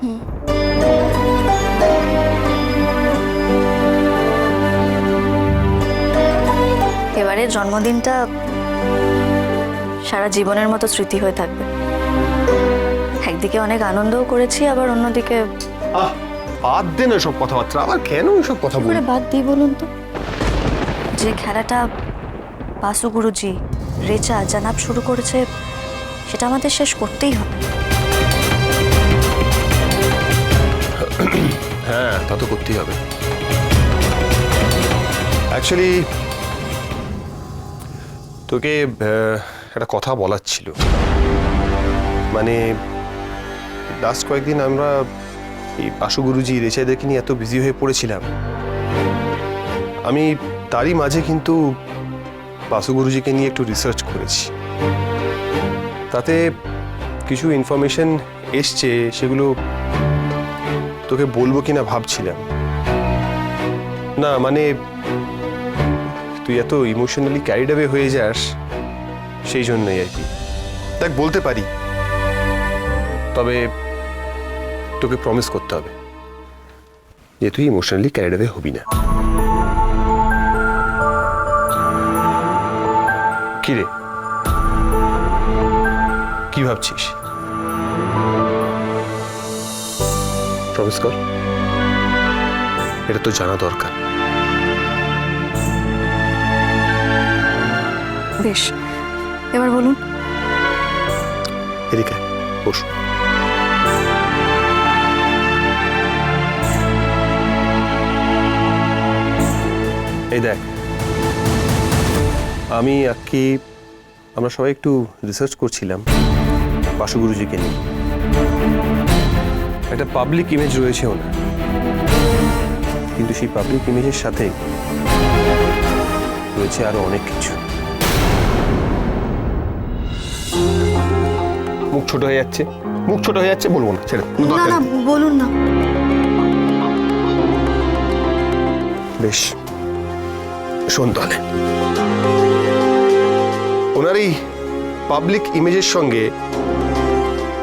এবারে জন্মদিনটা সারা জীবনের মতো স্মৃতি হয়ে থাকবে। একদিকে অনেক আনন্দও করেছি আবার অন্যদিকে আহ বাদ দে না সব কথাবার্তা। আবার কেন এসব কথা বলি বাদ দিই বলুন তো? যে খেলাটা বাসু গুরুজি রেচা জানাব শুরু করেছে সেটা আমাদের শেষ করতেই হবে। হ্যাঁ তা তো করতেই হবে। অ্যাকচুয়ালি তোকে একটা কথা বলার ছিল। মানে লাস্ট কয়েকদিন আমরা এই বাসু গুরুজি, রেচাইদেরকে নিয়ে এত বিজি হয়ে পড়েছিলাম। আমি তারই মাঝে কিন্তু বাসু গুরুজিকে নিয়ে একটু রিসার্চ করেছি। তাতে কিছু ইনফরমেশন এসছে, সেগুলো তোকে বলব কিনা ভাবছিলাম। না মানে তুই এত ইমোশনালি ক্যারিড অ্যাওয়ে হয়ে যাস, সেই জন্যই আর কি। দেখ, বলতে পারি। তবে তোকে প্রমিস করতে হবে যে তুই ইমোশনালি ক্যারিড অ্যাওয়ে হবি না। কি রে? কি ভাবছিস? প্রমিস কর। এটা তো জানা দরকার। বেশ এবার বলুন। এদিকে বস। এই দেখ আমি আর কি আমরা সবাই একটু রিসার্চ করছিলাম বাসু গুরুজিকে নিয়ে। একটা পাবলিক ইমেজ রয়েছে ওনার। কিন্তু সেই পাবলিক ইমেজের সাথে রয়েছে আরও অনেক কিছু। মুখ ছোট হয়ে যাচ্ছে। মুখ ছোট হয়ে যাচ্ছে বলব না ছেড়ে না না বলুন না। বেশ। শোন তাহলে। ওনার এই পাবলিক ইমেজের সঙ্গে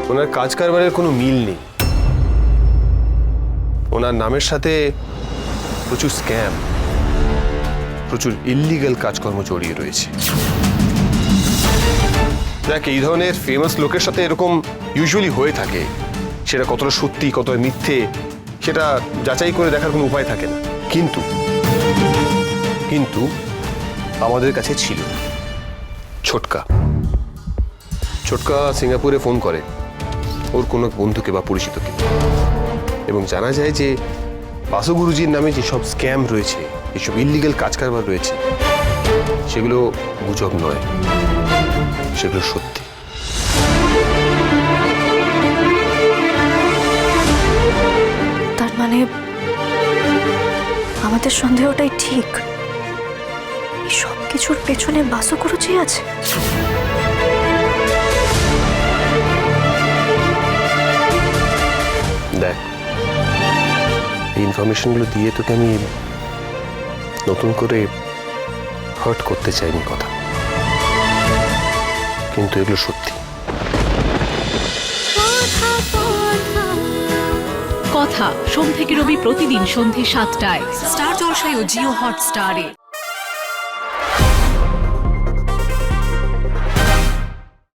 ওনার কাজ কারবারের কোনো মিল নেই। ওনার নামের সাথে প্রচুর স্ক্যাম, প্রচুর ইল্লিগাল কাজকর্ম জড়িয়ে রয়েছে। দেখ এই ধরনের ফেমাস লোকের সাথে এরকম ইউজুয়ালি হয়ে থাকে, সেটা কতটা সত্যি, কতটা মিথ্যে, সেটা যাচাই করে দেখার কোনো উপায় থাকে না। কিন্তু কিন্তু আমাদের কাছে ছিল ছোটকা। ছোটকা সিঙ্গাপুরে ফোন করে, ওর কোনো বন্ধুকে বা পরিচিতকে। এবং জানা যায় যে বাসু গুরুজির নামে যেসব স্ক্যাম রয়েছে, যেসব ইলিগাল কাজ কারবার রয়েছে, সেগুলো গুজব নয়। সেগুলো সত্যি। তার মানে আমাদের সন্দেহটাই ঠিক। সব কিছুর পেছনে বাসু গুরুজি আছে? ইনফরমেশনগুলো দিয়ে তোকে আমি নতুন করে হার্ট করতে চাইনি কথা। কিন্তু এগুলো সত্যি। কথা, সোম থেকে রবি প্রতিদিন সন্ধে সাতটায়। স্টার জলসায় ও জিও হটস্টারে।